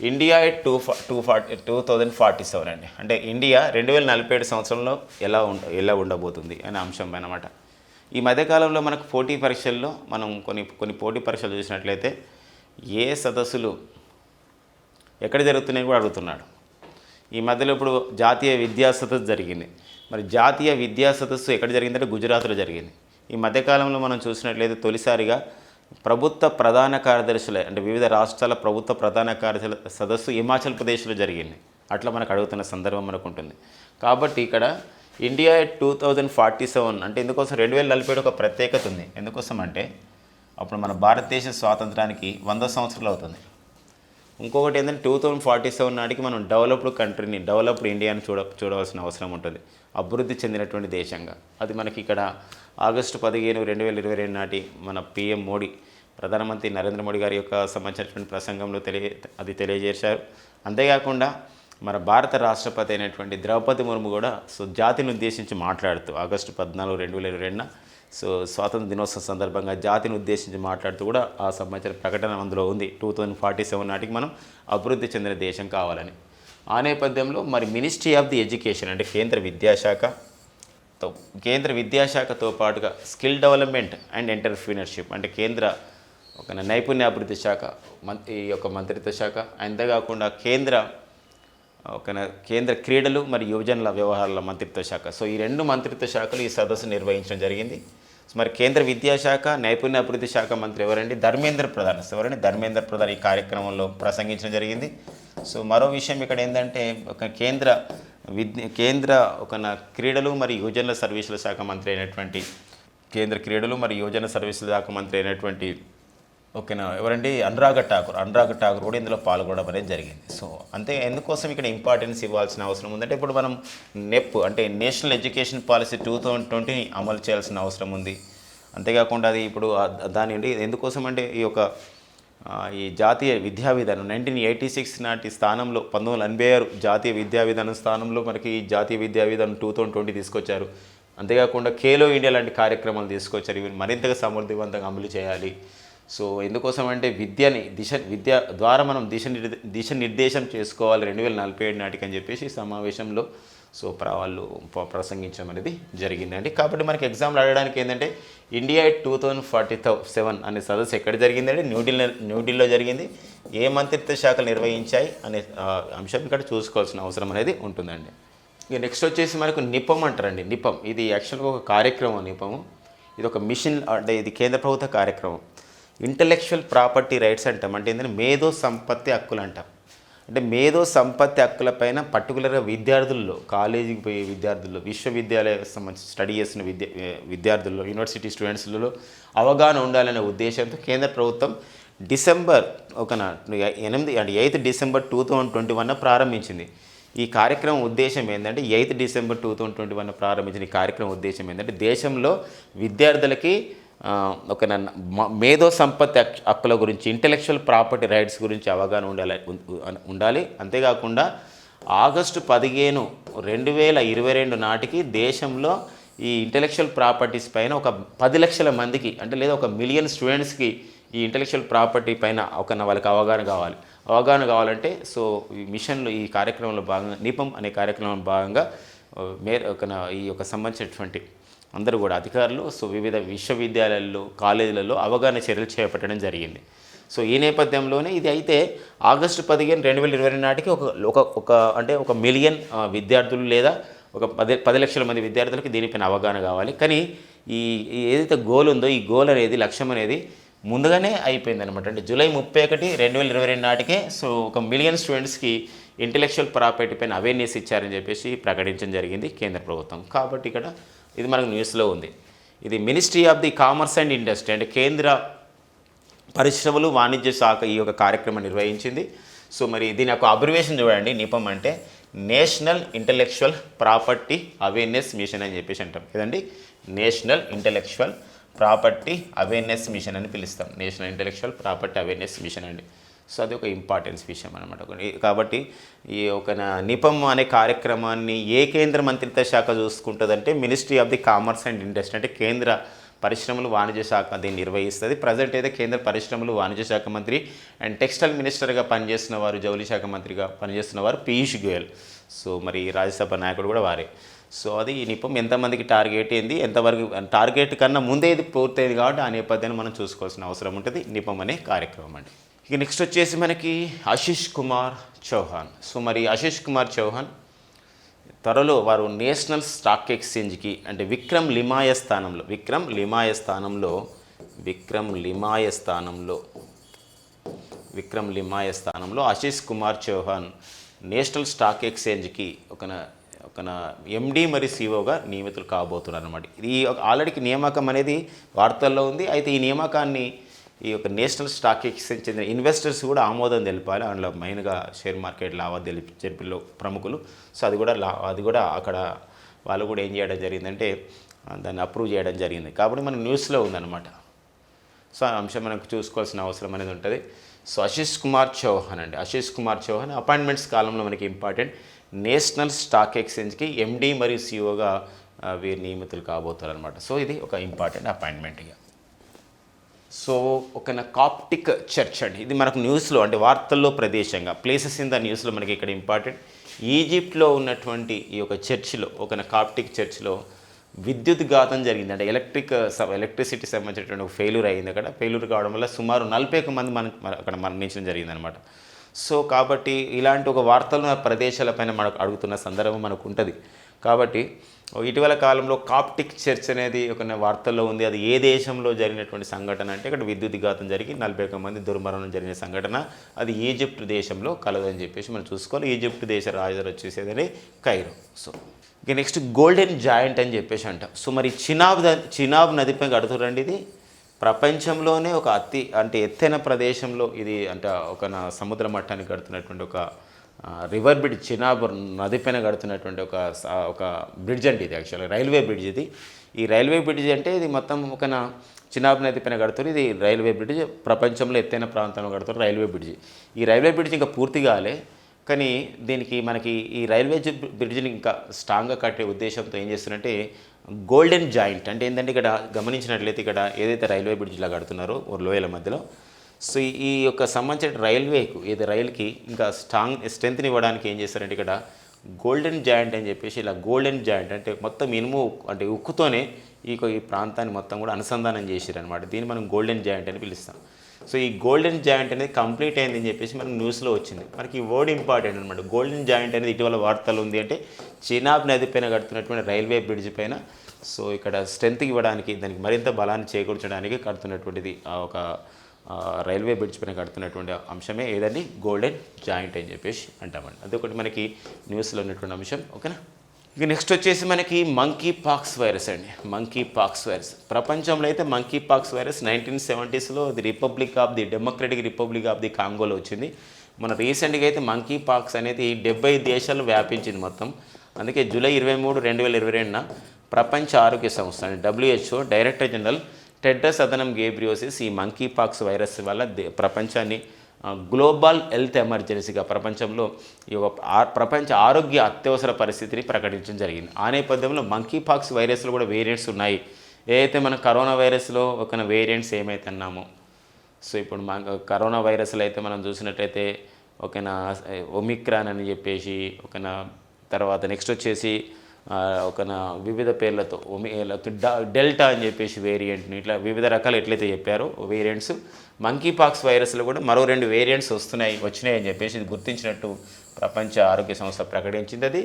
ఇండియా ఎట్ టూ ఫా two forty two thousand forty seven అండి. అంటే ఇండియా రెండు వేల నలభై ఏడు సంవత్సరంలో ఎలా ఉండ ఎలా ఉండబోతుంది అనే అంశం అనమాట ఈ మధ్యకాలంలో మనకు పోటీ పరీక్షల్లో మనం కొన్ని కొన్ని పోటీ పరీక్షలు చూసినట్లయితే ఏ సదస్సులు ఎక్కడ జరుగుతున్నాయి కూడా అడుగుతున్నాడు. ఈ మధ్యలో ఇప్పుడు జాతీయ విద్యా సదస్సు జరిగింది. మరి జాతీయ విద్యా సదస్సు ఎక్కడ జరిగిందంటే గుజరాత్లో జరిగింది. ఈ మధ్యకాలంలో మనం చూసినట్లయితే తొలిసారిగా ప్రభుత్వ ప్రధాన కార్యదర్శుల అంటే వివిధ రాష్ట్రాల ప్రభుత్వ ప్రధాన కార్యదర్శుల సదస్సు హిమాచల్ ప్రదేశ్లో జరిగింది. అట్లా మనకు అడుగుతున్న సందర్భం మనకు ఉంటుంది. కాబట్టి ఇక్కడ India two thousand forty seven అంటే ఎందుకోసం రెండు వేల నలభై ఒక ప్రత్యేకత ఉంది. ఎందుకోసం అంటే అప్పుడు మన భారతదేశ స్వాతంత్రానికి వంద సంవత్సరాలు అవుతుంది. ఇంకొకటి ఏంటంటే టూ థౌజండ్ ఫార్టీ సెవెన్ నాటికి మనం డెవలప్డ్ కంట్రీని డెవలప్డ్ ఇండియాని చూడ చూడవలసిన అవసరం ఉంటుంది. అభివృద్ధి చెందినటువంటి దేశంగా. అది మనకి ఇక్కడ ఆగస్టు పదిహేను రెండు వేల ఇరవై రెండు నాటి మన పిఎం మోడీ ప్రధానమంత్రి నరేంద్ర మోడీ గారి యొక్క సంబంధించినటువంటి ప్రసంగంలో తెలియ అది తెలియజేశారు. అంతేకాకుండా మన భారత రాష్ట్రపతి అయినటువంటి ద్రౌపది ముర్ము కూడా సో జాతిని ఉద్దేశించి మాట్లాడుతూ ఆగస్టు పద్నాలుగు రెండు వేల ఇరవై రెండున సో స్వాతంత్ర దినోత్సవం సందర్భంగా జాతిని ఉద్దేశించి మాట్లాడుతూ కూడా ఆ సంబంధించిన ప్రకటన అందులో ఉంది. టూ థౌజండ్ ఫార్టీ సెవెన్ నాటికి మనం అభివృద్ధి చెందిన దేశం కావాలని. ఆ నేపథ్యంలో మరి మినిస్ట్రీ ఆఫ్ ది ఎడ్యుకేషన్ అంటే కేంద్ర విద్యాశాఖ కేంద్ర విద్యాశాఖతో పాటుగా స్కిల్ డెవలప్మెంట్ అండ్ ఎంటర్ప్రీనర్షిప్ అంటే కేంద్ర ఒక నైపుణ్యాభివృద్ధి శాఖ మం ఈ యొక్క మంత్రిత్వ శాఖ అంతేకాకుండా కేంద్ర ఒక కేంద్ర క్రీడలు మరియు యువజనుల వ్యవహారాల మంత్రిత్వ శాఖ. సో ఈ రెండు మంత్రిత్వ శాఖలు ఈ సదస్సు నిర్వహించడం జరిగింది. మరి కేంద్ర విద్యాశాఖ నైపుణ్య అభివృద్ధి శాఖ మంత్రి ఎవరండి? ధర్మేంద్ర ప్రధాన్. ఎవరండి? ధర్మేంద్ర ప్రధాన్ ఈ కార్యక్రమంలో ప్రసంగించడం జరిగింది. సో మరో విషయం ఇక్కడ ఏంటంటే ఒక కేంద్ర విద్య కేంద్ర ఒక క్రీడలు మరియు యువజనుల సర్వీసుల శాఖ మంత్రి అయినటువంటి కేంద్ర క్రీడలు మరియు యువజన సర్వీసుల శాఖ మంత్రి అయినటువంటి ఓకేనా ఎవరండి? అనురాగ ఠాకూర్. అనురాగ ఠాకూర్ కూడా ఇందులో పాల్గొనడం అనేది జరిగింది. సో అంతే ఎందుకోసం ఇక్కడ ఇంపార్టెన్స్ ఇవ్వాల్సిన అవసరం ఉందంటే ఇప్పుడు మనం నెప్ అంటే national education policy two thousand ట్వంటీని అమలు చేయాల్సిన అవసరం ఉంది. అంతేకాకుండా అది ఇప్పుడు దాని నుండి ఎందుకోసం అంటే ఈ యొక్క ఈ జాతీయ విద్యా విధానం నైన్టీన్ ఎయిటీ సిక్స్ నాటి స్థానంలో పంతొమ్మిది వందల ఎనభై ఆరు జాతీయ విద్యా విధానం స్థానంలో మనకి ఈ జాతీయ విద్యా విధానం టూ థౌజండ్ ట్వంటీ తీసుకొచ్చారు. అంతేకాకుండా ఖేలో ఇండియా లాంటి కార్యక్రమాలు తీసుకొచ్చారు. ఇవి మరింతగా సమర్థవంతంగా అమలు చేయాలి. సో ఎందుకోసం అంటే విద్యని దిశ విద్య ద్వారా మనం దిశ నిర్దే దిశ నిర్దేశం చేసుకోవాలి రెండు వేల నలభై ఏడు నాటికి అని చెప్పేసి సమావేశంలో సో వాళ్ళు ప్రసంగించడం అనేది జరిగిందండి. కాబట్టి మనకి ఎగ్జామ్లు అడగడానికి ఏంటంటే India two thousand forty seven అనే సదస్సు ఎక్కడ జరిగిందంటే న్యూఢిల్లీ న్యూఢిల్లీలో జరిగింది. ఏ మంత్రిత్వ శాఖలు నిర్వహించాయి అనే అంశం ఇక్కడ చూసుకోవాల్సిన అవసరం అనేది ఉంటుందండి. ఇక నెక్స్ట్ వచ్చేసి మనకు నిపం అంటారండి. నిపం ఇది యాక్చువల్గా ఒక కార్యక్రమం నిపము. ఇది ఒక మిషన్ అంటే ఇది కేంద్ర ప్రభుత్వ కార్యక్రమం. ఇంటలెక్చువల్ ప్రాపర్టీ రైట్స్ అంటాం. అంటే ఏంటంటే మేధో సంపత్తి హక్కులు అంటాం అంటే మేధో సంపత్తి హక్కులపైన పర్టికులర్గా విద్యార్థుల్లో కాలేజీకి పోయే విద్యార్థుల్లో విశ్వవిద్యాలయ సంబంధించి స్టడీ చేసిన విద్య విద్యార్థుల్లో యూనివర్సిటీ స్టూడెంట్స్లలో అవగాహన ఉండాలనే ఉద్దేశంతో కేంద్ర ప్రభుత్వం డిసెంబర్ ఒక నా- ఎనిమిది అంటే eighth December two thousand twenty one ప్రారంభించింది. ఈ కార్యక్రమం ఉద్దేశం ఏంటంటే eighth December two thousand twenty one ప్రారంభించిన ఈ కార్యక్రమం ఉద్దేశం ఏంటంటే దేశంలో విద్యార్థులకి ఒక నన్న- మ- మేధో సంపత్తి హక్కుల గురించి ఇంటలెక్చువల్ ప్రాపర్టీ రైట్స్ గురించి అవగాహన ఉండాలి ఉండాలి. అంతేకాకుండా ఆగస్టు పదిహేను రెండు వేల ఇరవై రెండు నాటికి దేశంలో ఈ ఇంటలెక్చువల్ ప్రాపర్టీస్ పైన ఒక పది లక్షల మందికి అంటే లేదా ఒక మిలియన్ స్టూడెంట్స్కి ఈ ఇంటలెక్చువల్ ప్రాపర్టీ పైన ఒక వాళ్ళకి అవగాహన కావాలి. అవగాహన కావాలంటే సో ఈ మిషన్లో ఈ కార్యక్రమంలో భాగంగా నిపం అనే కార్యక్రమంలో భాగంగా ఆ, మే ఒక నా- ఈ యొక్క సంబంధించినటువంటి అందరూ కూడా అధికారులు సో వివిధ విశ్వవిద్యాలయాల్లో కాలేజీలలో అవగాహన చర్యలు చేపట్టడం జరిగింది. సో ఈ నేపథ్యంలోనే ఇది అయితే ఆగస్టు పదిహేను రెండు వేల ఇరవై రెండు నాటికి ఒక ఒక ఒక అంటే ఒక మిలియన్ విద్యార్థులు లేదా ఒక పది పది లక్షల మంది విద్యార్థులకి దీనిపైన అవగాహన కావాలి. కానీ ఈ ఈ ఏదైతే గోల్ ఉందో ఈ గోల్ అనేది లక్ష్యం అనేది ముందుగానే అయిపోయింది అనమాట అంటే జూలై ముప్పై ఒకటి రెండు వేల ఇరవై రెండు నాటికే సో ఒక మిలియన్ స్టూడెంట్స్కి ఇంటెలెక్చువల్ ప్రాపర్టీ పైన అవేర్నెస్ ఇచ్చారని చెప్పేసి ప్రకటించడం జరిగింది కేంద్ర ప్రభుత్వం. కాబట్టి ఇక్కడ ఇది మనకు న్యూస్లో ఉంది. ఇది ministry of the commerce and industry అంటే కేంద్ర పరిశ్రమలు వాణిజ్య శాఖ ఈ యొక్క కార్యక్రమం నిర్వహించింది. సో మరి దీని యొక్క అబ్రివేషన్ చూడండి. నిపం అంటే national intellectual property awareness mission అని చెప్పేసి అంటాం. కదండి national intellectual property awareness mission అని పిలుస్తాం. National intellectual property awareness mission అండి. సో అది ఒక ఇంపార్టెన్స్ విషయం అనమాట కాబట్టి ఈ ఒక నా- నిపం అనే కార్యక్రమాన్ని ఏ కేంద్ర మంత్రిత్వ శాఖ చూసుకుంటుందంటే ministry of the commerce and industry అంటే కేంద్ర పరిశ్రమలు వాణిజ్య శాఖ దీన్ని నిర్వహిస్తుంది. ప్రజెంట్ అయితే కేంద్ర పరిశ్రమలు వాణిజ్య శాఖ మంత్రి అండ్ టెక్స్టైల్ మినిస్టర్గా పనిచేస్తున్న వారు జౌళి శాఖ మంత్రిగా పనిచేస్తున్న వారు పీయూష్ గోయల్. సో మరి రాజ్యసభ నాయకుడు కూడా వారే. సో అది ఈ నిపం ఎంతమందికి టార్గెట్ ఏంది ఎంతవరకు టార్గెట్ కన్నా ముందే ఇది పూర్తయింది కాబట్టి ఆ నేపథ్యాన్ని మనం చూసుకోవాల్సిన అవసరం ఉంటుంది. నిపం అనే కార్యక్రమం అండి. ఇక నెక్స్ట్ వచ్చేసి మనకి ఆశీష్ కుమార్ చౌహాన్. సో మరి ఆశీష్ కుమార్ చౌహాన్ త్వరలో వారు నేషనల్ స్టాక్ ఎక్స్చేంజ్కి అంటే విక్రమ్ లిమాయ స్థానంలో విక్రమ్ లిమాయ స్థానంలో విక్రమ్ లిమాయ స్థానంలో విక్రమ్ లిమాయ స్థానంలో ఆశీష్ కుమార్ చౌహాన్ నేషనల్ స్టాక్ ఎక్స్చేంజ్కి ఒక ఒక ఎండి మరి సీఓగా నియమితులు కాబోతున్నారు అనమాట ఇది ఆల్రెడీకి నియామకం అనేది వార్తల్లో ఉంది. అయితే ఈ నియామకాన్ని ఈ యొక్క నేషనల్ స్టాక్ ఎక్స్చేంజ్ చెందిన ఇన్వెస్టర్స్ కూడా ఆమోదం తెలిపాలి. అందులో మెయిన్గా షేర్ మార్కెట్ లావాదేవీ జరిపిలో ప్రముఖులు. సో అది కూడా లా అది కూడా అక్కడ వాళ్ళు కూడా ఏం చేయడం జరిగిందంటే దాన్ని అప్రూవ్ చేయడం జరిగింది. కాబట్టి మన న్యూస్లో ఉందన్నమాట. సో ఆ అంశం మనకు చూసుకోవాల్సిన అవసరం అనేది ఉంటుంది. సో అశీష్ కుమార్ చౌహాన్ అండి. అశీష్ కుమార్ చౌహాన్ అపాయింట్మెంట్స్ కాలంలో మనకి ఇంపార్టెంట్. నేషనల్ స్టాక్ ఎక్స్చేంజ్కి ఎండి మరియు సిఓగా వీరు నియమితులు కాబోతారు అనమాట సో ఇది ఒక ఇంపార్టెంట్ అపాయింట్మెంట్ ఇక. సో ఒక కాప్టిక్ చర్చ్ అండి. ఇది మనకు న్యూస్లో అంటే వార్తల్లో ప్రదేశంగా ప్లేసెస్ ఇన్ ద న్యూస్లో మనకి ఇక్కడ ఇంపార్టెంట్ ఈజిప్ట్లో ఉన్నటువంటి ఈ యొక్క చర్చిలో ఒక కాప్టిక్ చర్చ్లో విద్యుత్ ఘాతం జరిగింది అంటే ఎలక్ట్రిక్ ఎలక్ట్రిసిటీ సంబంధించినటువంటి ఒక ఫెయిల్యూర్ అయింది అక్కడ. ఫెయిల్యూర్ కావడం వల్ల సుమారు నలభై ఒక మంది మన అక్కడ మరణించడం జరిగిందనమాట సో కాబట్టి ఇలాంటి ఒక వార్తలు ప్రదేశాలపైన మనకు అడుగుతున్న సందర్భం మనకు ఉంటుంది. కాబట్టి ఇటీవల కాలంలో కాప్టిక్ చర్చ్ అనేది ఒక వార్తల్లో ఉంది. అది ఏ దేశంలో జరిగినటువంటి సంఘటన అంటే ఇక్కడ విద్యుత్ ఘాతం జరిగి నలభై ఒక మంది దుర్మరణం జరిగిన సంఘటన. అది ఈజిప్ట్ దేశంలో కలదని చెప్పేసి మనం చూసుకోవాలి. ఈజిప్ట్ దేశ రాజధాని వచ్చేసేదని కైరో. సో ఇక నెక్స్ట్ గోల్డెన్ జాయింట్ అని చెప్పేసి అంటాం. సో మరి చినాబ్ చినాబ్ నదిపై కడుతురండి ఇది. ప్రపంచంలోనే ఒక అతి అంటే ఎత్తైన ప్రదేశంలో ఇది అంటే. ఒక నా సముద్ర మట్టానికి కడుతున్నటువంటి ఒక రివర్ బ్రిడ్జ్ చినాబ్ నదిపైన కడుతున్నటువంటి ఒక ఒక బ్రిడ్జ్ అంటే ఇది యాక్చువల్గా రైల్వే బ్రిడ్జ్ ఇది. ఈ రైల్వే బ్రిడ్జ్ అంటే ఇది మొత్తం ఒక చినాబ్ నది పైన కడుతున్నారు ఇది రైల్వే బ్రిడ్జ్ ప్రపంచంలో ఎత్తైన ప్రాంతంలో కడుతున్నారు రైల్వే బ్రిడ్జ్. ఈ రైల్వే బ్రిడ్జ్ ఇంకా పూర్తి కాలే కానీ దీనికి మనకి ఈ రైల్వే బ్రిడ్జ్ని బ్రిడ్జిని ఇంకా స్ట్రాంగ్గా కట్టే ఉద్దేశంతో ఏం చేస్తున్నారంటే గోల్డెన్ జాయింట్ అంటే ఏంటంటే ఇక్కడ గమనించినట్లయితే ఇక్కడ ఏదైతే రైల్వే బ్రిడ్జ్లా కడుతున్నారో ఓ లోయల మధ్యలో సో ఈ- యొక్క సంబంధించిన రైల్వేకు ఇది రైల్కి ఇంకా స్ట్రాంగ్ స్ట్రెంత్ని ఇవ్వడానికి ఏం చేస్తారంటే ఇక్కడ గోల్డెన్ జాయింట్ అని చెప్పేసి ఇలా గోల్డెన్ జాయింట్ అంటే మొత్తం ఇనుము అంటే ఉక్కుతోనే ఈ ఈ ప్రాంతాన్ని మొత్తం కూడా అనుసంధానం చేశారనమాట దీన్ని మనం గోల్డెన్ జాయింట్ అని పిలుస్తాం. సో ఈ గోల్డెన్ జాయింట్ అనేది కంప్లీట్ అయింది అని చెప్పేసి మనకు న్యూస్లో వచ్చింది. మనకి ఈ వర్డ్ ఇంపార్టెంట్ అనమాట గోల్డెన్ జాయింట్ అనేది ఇటీవల వార్తలు ఉంది అంటే చినాబ్ నది పైన కడుతున్నటువంటి రైల్వే బ్రిడ్జ్ పైన. సో ఇక్కడ స్ట్రెంత్ ఇవ్వడానికి దానికి మరింత బలాన్ని చేకూర్చడానికి కడుతున్నటువంటిది ఒక రైల్వే బ్రిడ్జ్ పైన కడుతున్నటువంటి అంశమే ఏదండి గోల్డెన్ జాయింట్ అని చెప్పేసి అంటామండి. అదొకటి మనకి న్యూస్లో ఉన్నటువంటి అంశం ఓకేనా? ఇక నెక్స్ట్ వచ్చేసి మనకి మంకీ పాక్స్ వైరస్ అండి. మంకీ పాక్స్ వైరస్ ప్రపంచంలో అయితే monkeypox virus nineteen సెవెంటీస్లో the republic of the democratic republic of the కాంగోలో వచ్చింది. మన రీసెంట్గా అయితే మంకీ పాక్స్ అనేది డెబ్బై దేశాలు వ్యాపించింది మొత్తం. అందుకే జూలై ఇరవై మూడు రెండు వేల ఇరవై రెండున ప్రపంచ ఆరోగ్య సంస్థ అండి WHO director general Tedros Adhanom Ghebreyesus ఈ మంకీ పాక్స్ వైరస్ వల్ల దే- ప్రపంచాన్ని గ్లోబల్ హెల్త్ ఎమర్జెన్సీగా ప్రపంచంలో ఈ ఒక ప్రపంచ ఆరోగ్య అత్యవసర పరిస్థితిని ప్రకటించడం జరిగింది. ఆ నేపథ్యంలో మంకీ పాక్స్ వైరస్లో కూడా వేరియంట్స్ ఉన్నాయి. ఏదైతే మన కరోనా వైరస్లో ఒక వేరియంట్స్ ఏమైతే అన్నామో సో ఇప్పుడు మన కరోనా వైరస్లో అయితే మనం చూసినట్టయితే ఒకనా ఒమిక్రాన్ అని చెప్పేసి ఒకనా తర్వాత నెక్స్ట్ వచ్చేసి ఒక వివిధ పేర్లతో డ- డెల్టా అని చెప్పేసి వేరియంట్ని ఇట్లా వివిధ రకాలు ఎట్లయితే చెప్పారో వేరియంట్స్ మంకీ పాక్స్ వైరస్లో కూడా మరో రెండు వేరియంట్స్ వస్తున్నాయి వచ్చినాయి అని చెప్పేసి ఇది గుర్తించినట్టు ప్రపంచ ఆరోగ్య సంస్థ ప్రకటించింది. అది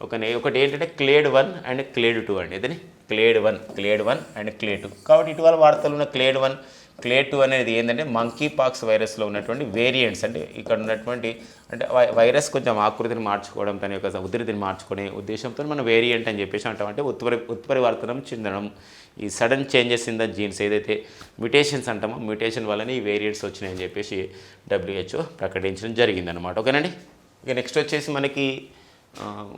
ఒక ఒకటి ఏంటంటే clade one and clade two అండి. ఇదని clade one clade one and clade two కాబట్టి ఇటీవల వార్తలు ఉన్న క్లేడ్ వన్ క్లే టూ అనేది ఏంటంటే మంకీ పాక్స్ వైరస్లో ఉన్నటువంటి వేరియంట్స్ అంటే ఇక్కడ ఉన్నటువంటి అంటే వై- వైరస్ కొంచెం ఆకృతిని మార్చుకోవడం తన యొక్క ఉధృతిని మార్చుకునే ఉద్దేశంతో మనం వేరియంట్ అని చెప్పేసి అంటాం. అంటే ఉత్పరి ఉత్పరివర్తనం చెందడం. ఈ sudden changes in the genes ఏదైతే మ్యూటేషన్స్ అంటామో మ్యూటేషన్ వల్లనే ఈ వేరియంట్స్ వచ్చినాయని చెప్పేసి డబ్ల్యూహెచ్ఓ ప్రకటించడం జరిగిందనమాట ఓకేనండి? ఇక నెక్స్ట్ వచ్చేసి మనకి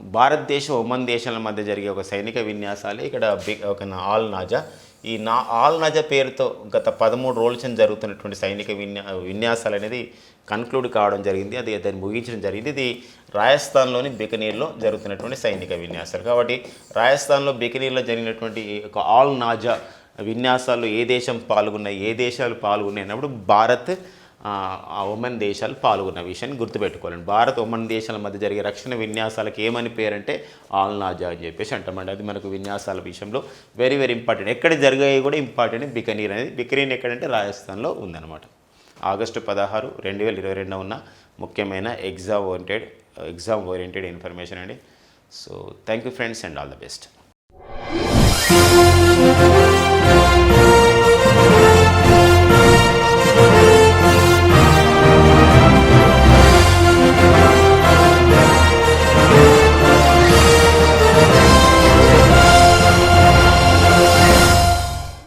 భారతదేశం ఒమన్ దేశాల మధ్య జరిగే ఒక సైనిక విన్యాసాలే. ఇక్కడ బిగ్ ఒక ఆల్ నాజా. ఈ నా ఆల్ నాజా పేరుతో గత పదమూడు రోజుల నుంచి జరుగుతున్నటువంటి సైనిక విన్యా విన్యాసాలు అనేది కన్క్లూడ్ కావడం జరిగింది. అది దాన్ని ముగించడం జరిగింది. ఇది రాజస్థాన్లోని బికనీర్లో జరుగుతున్నటువంటి సైనిక విన్యాసాలు. కాబట్టి రాజస్థాన్లో బికనీర్లో జరిగినటువంటి ఒక ఆల్ నాజా విన్యాసాలు ఏ దేశం పాల్గొన్నాయి ఏ దేశాలు పాల్గొన్నాయి అన్నప్పుడు భారత్ ఆ ఒమన్ దేశాలు పాల్గొన్న విషయాన్ని గుర్తుపెట్టుకోవాలండి. భారత్ ఒమన్ దేశాల మధ్య జరిగే రక్షణ విన్యాసాలకు ఏమని పేరంటే ఆల్ నాజా అని చెప్పేసి అంటామండి. అది మనకు విన్యాసాల విషయంలో వెరీ వెరీ ఇంపార్టెంట్ ఎక్కడ జరిగాయి కూడా ఇంపార్టెంట్ బికనీర్ అనేది బికనీర్ ఎక్కడంటే రాజస్థాన్లో ఉందన్నమాట. ఆగస్టు పదహారు రెండు వేల ఇరవై రెండున ఉన్న ముఖ్యమైన exam oriented exam oriented information అండి. So thank you friends and all the best